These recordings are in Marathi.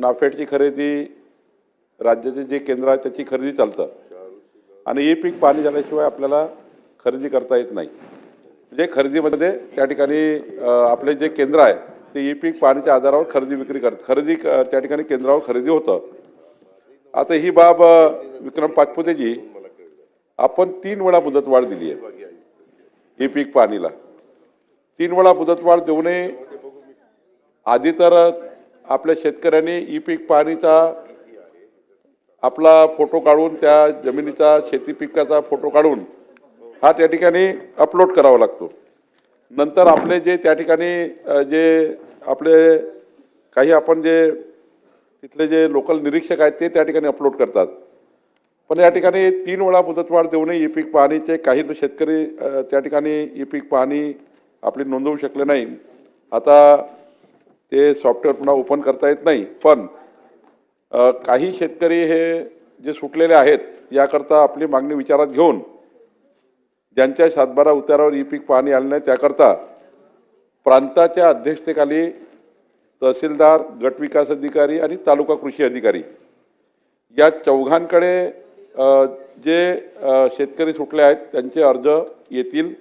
नाफेडची खरेदी राज्याचे जे केंद्र आहे त्याची खरेदी चालतं. आणि हे पीक पाणी झाल्याशिवाय आपल्याला खरेदी करता येत नाही. म्हणजे खरेदीमध्ये त्या ठिकाणी आपले जे केंद्र आहे ते ई पीक पाण्याच्या आधारावर खरेदी विक्री करत खरेदी त्या ठिकाणी केंद्रावर खरेदी होतं. आता ही बाब विक्रम पाचपुतेजी आपण तीन वेळा मुदतवाढ दिली आहे. ई पीक पाणीला. तीन वेळा मुदतवाढ देऊ नये. आधी तर आपल्या शेतकऱ्यांनी ई पीक पाणीचा आपला फोटो काढून त्या जमिनीचा शेती पिकाचा फोटो काढून हा त्या ठिकाणी अपलोड करावा लागतो. नंतर आपले जे त्या ठिकाणी जे आपले काही आपण जे तिथले जे लोकल निरीक्षक आहेत ते त्या ठिकाणी अपलोड करतात. पण या ठिकाणी तीन वेळा मुदतवाढ देऊनही ई पीक पाहणीचे काही शेतकरी त्या ठिकाणी ई पीक पाहणी आपली नोंदवू शकले नाही आता ते सॉफ्टवेअर पुन्हा ओपन करता येत नाही. पण काही शेतकरी हे जे सुटलेले आहेत याकरता आपली मागणी विचारात घेऊन ज्यांच्या सातबारा उतारावर ई पीक पाहणी आले नाही त्याकरता प्रांताच्या अध्यक्षतेखाली तहसीलदार गटविकास अधिकारी आणि तालुका कृषी अधिकारी या चौघांकडे जे शेतकरी सुटले आहेत त्यांचे अर्ज येतील.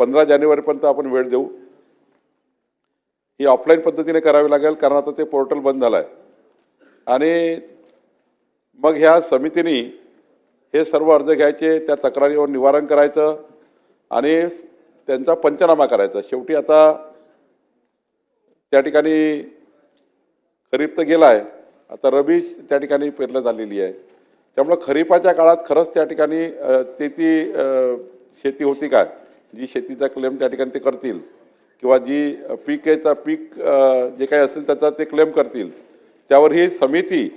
पंधरा जानेवारीपर्यंत आपण वेळ देऊ. ही ऑफलाईन पद्धतीने करावी लागेल कारण आता ते पोर्टल बंद झालं आहे आणि मग ह्या समितीने हे सर्व अर्ज घ्यायचे त्या तक्रारीवर निवारण करायचं आणि त्यांचा पंचनामा करायचा. शेवटी आता त्या ठिकाणी खरीप तर गेला आहे आता रबी त्या ठिकाणी पेरलं झालेली आहे. त्यामुळं खरीपाच्या काळात खरंच त्या ठिकाणी ते ती शेती होती काय जी शेतीचा क्लेम त्या ठिकाणी ते करतील. किंवा जी पिकेचा पीक जे काही असेल त्याचा ते क्लेम करतील. त्यावर ही समिती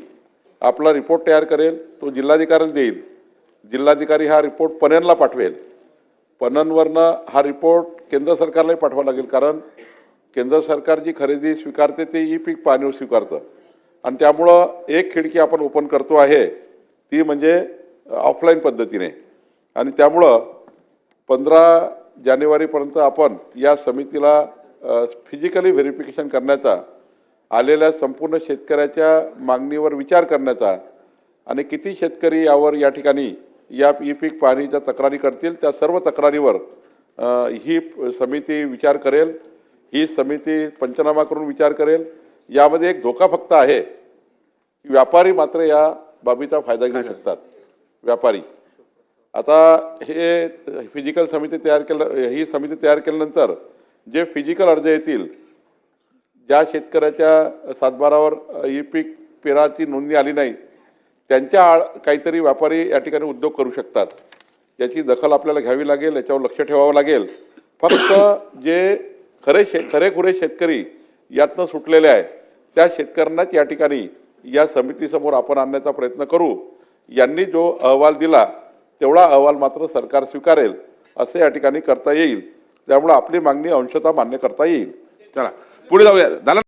आपला रिपोर्ट तयार करेल तो जिल्हाधिकाऱ्याला देईल. जिल्हाधिकारी हा रिपोर्ट पणनला पाठवेल. पणनवरनं हा रिपोर्ट केंद्र सरकारलाही पाठवावा लागेल कारण केंद्र सरकार जी खरेदी स्वीकारते ते ई पीक पाणीवर स्वीकारतं. आणि त्यामुळं एक खिडकी आपण ओपन करतो आहे ती म्हणजे ऑफलाईन पद्धतीने. आणि त्यामुळं पंधरा जानेवारीपर्यंत आपण या समितीला फिजिकली व्हेरिफिकेशन करण्याचा आलेल्या संपूर्ण शेतकऱ्याच्या मागणीवर विचार करण्याचा आणि किती शेतकरी यावर या ठिकाणी या ई पीक पाणीच्या तक्रारी करतील त्या सर्व तक्रारीवर ही समिती विचार करेल ही समिती पंचनामा करून विचार करेल. यामध्ये एक धोका फक्त आहे व्यापारी मात्र या बाबीचा फायदा घेऊ शकतात. व्यापारी. आता हे फिजिकल समिती तयार केलं ही समिती तयार केल्यानंतर जे फिजिकल अर्ज येतील ज्या शेतकऱ्याच्या सातबारावर ही पीक पेराची नोंदणी आली नाही त्यांच्या आळ काहीतरी व्यापारी या ठिकाणी उद्योग करू शकतात. याची दखल आपल्याला घ्यावी लागेल याच्यावर लक्ष ठेवावं लागेल. फक्त जे खरे शे खरेखुरे शेतकरी यातनं सुटलेले आहे त्या शेतकऱ्यांनाच या ठिकाणी या समितीसमोर आपण आणण्याचा प्रयत्न करू. यांनी जो अहवाल दिला तेवढा अहवाल मात्र सरकार स्वीकारेल असे या ठिकाणी करता येईल. त्यामुळे आपली मागणी अंशतः मान्य करता येईल. चला पुढे जाऊया. झालं